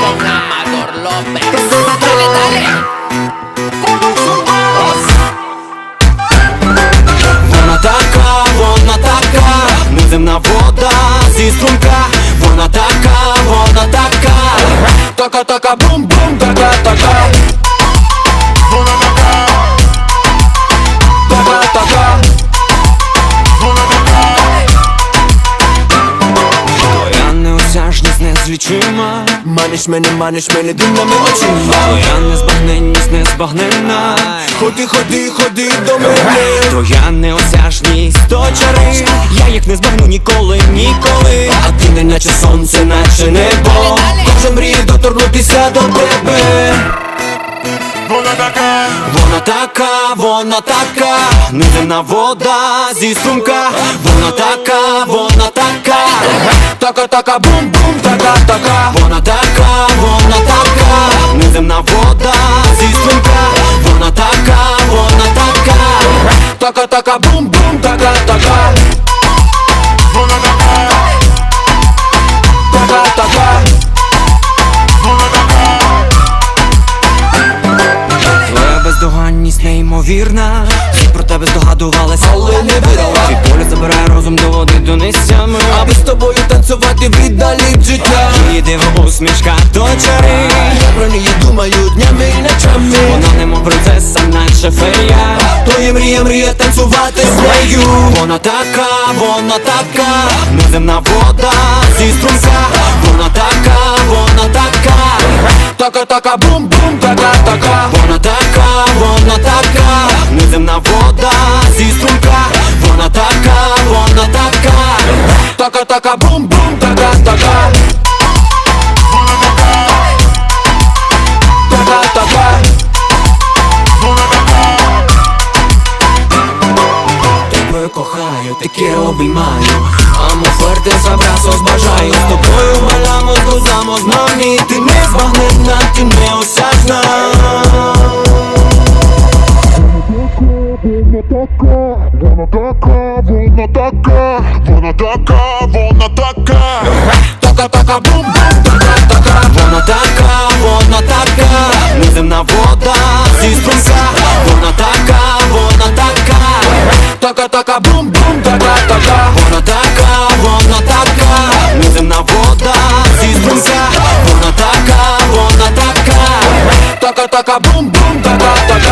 Con Amador López. Dale, dale. Вона така, вона така, неземна вода зі струмка, вона така, вона така, така, така, бум-бум, така, така. Неосяжність незлічима Маниш мене, маниш мене дивними очима Твоя незбагненність незбагненна Ходи, ходи, ходи до мене. Твоя неосяжність то чари. Я їх не збагну ніколи, ніколи. А ти не наче сонце, наче небо. Кожен мріє доторкнутися до тебе. Вона така, вона така, вона така, неземна вода зі струмка, вона така, така, бум-бум, така, така, вона така, вона така, неземна вода зі струмка, вона така, вона така, така, така, бум-бум, така, така. Вона така. Твоя бездоганність неймовірна. Всі про тебе здогадувалися, Але не видала. Її диво до чари. Я про неї думаю днями і ночами. Вона немов принцеса, наче фея. То є мрія, мрія танцювати з нею. Вона така, вона така, неземна вода зі струмка. Вона така, вона така, така, така, бум-бум, така, така. Вона така, вона така, неземна вода зі струмка. Вона така, вона така, така, така, бум-бум, quiero обіймаю. Amo fuerte з abrazos бажаю. З тобою балamos, gozamos, мамі Ти не збагненна, ти не осяжна. Вона така, вона така, вона така, вона така. Така, така, бум-бум, така, така. Вона така, вона така. Неземна вода зі струмка Вона така, вона така. Така, така, бум-бум, така, taka, boom, boom, taka, taka